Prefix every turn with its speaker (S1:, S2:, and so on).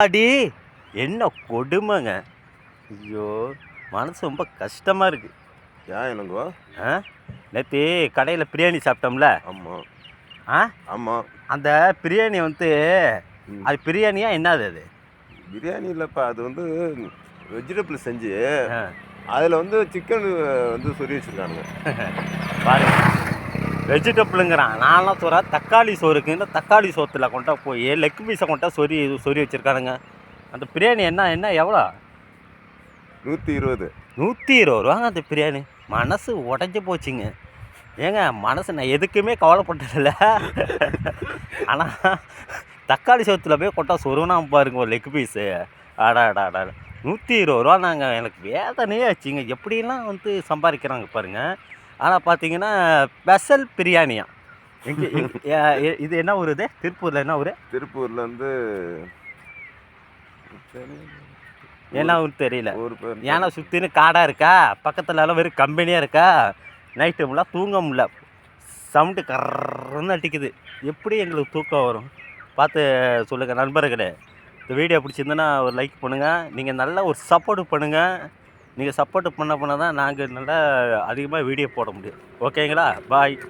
S1: அடி. என்ன கொடுமைங்க. ஐயோ மனசு ரொம்ப கஷ்டமாக இருக்குது
S2: ஏன் என்னங்கோ
S1: ஆ? நேற்று கடையில் பிரியாணி சாப்பிட்டோம்ல?
S2: ஆமாம்
S1: ஆ?
S2: ஆமாம்
S1: அந்த பிரியாணி வந்து. அது பிரியாணியா என்னது அது?
S2: பிரியாணி இல்லைப்பா அது வந்து வெஜிடபிள் செஞ்சு அதில் வந்து சிக்கன் வந்து சொறி வச்சுருக்கானுங்க.
S1: பாருங்க. வெஜிடபிளுங்கிறான். நான்லாம் சொல்கிறேன் தக்காளி சோறுக்குன்னு தக்காளி சோத்தில் கொண்டா போய் லெக் பீஸை கொண்டா சொறி சொறி வச்சுருக்கானுங்க. அந்த பிரியாணி என்ன என்ன எவ்வளோ?
S2: நூற்றி இருபது.
S1: நூற்றி இருபது ரூபாங்க அந்த பிரியாணி. மனசு உடஞ்சி போச்சுங்க. ஏங்க மனசு நான் எதுக்குமே கவலைப்பட்டதில்ல. ஆனால் தக்காளி சோத்தில் போய் கொட்டா சொருவனா பாருங்க ஒரு லெக் பீஸு அடா அடா அடா நூற்றி இருபது ரூபா நாங்கள் எனக்கு வேதனையே ஆச்சுங்க. எப்படிலாம் வந்து சம்பாதிக்கிறாங்க பாருங்க. ஆனால் பார்த்தீங்கன்னா ஸ்பெஷல் பிரியாணியா? எங்கே இது என்ன ஊர் இது? திருப்பூரில் என்ன ஊர்?
S2: திருப்பூரில் வந்து
S1: என்ன ஊர் தெரியல
S2: ஒரு
S1: ஏன்னா சுற்றின்னு காடாக இருக்கா? பக்கத்துல எல்லாம் வெறும் கம்பெனியாக இருக்கா? நைட்டு ஃபுல்லாக தூங்க முடியல. சவுண்டு கர்றன்னு அடிக்குது. எப்படி எங்களுக்கு தூக்கம் வரும்? பார்த்து சொல்லுங்கள் நண்பர்களே. இந்த வீடியோ பிடிச்சிருந்தனா ஒரு லைக் பண்ணுங்கள் நீங்கள் நல்லா ஒரு சப்போர்ட் பண்ணுங்கள் நீங்கள் சப்போர்ட் பண்ண பண்ண தான் நாங்கள் நல்லா அதிகமாக வீடியோ போட முடியும். ஓகேங்களா பாய்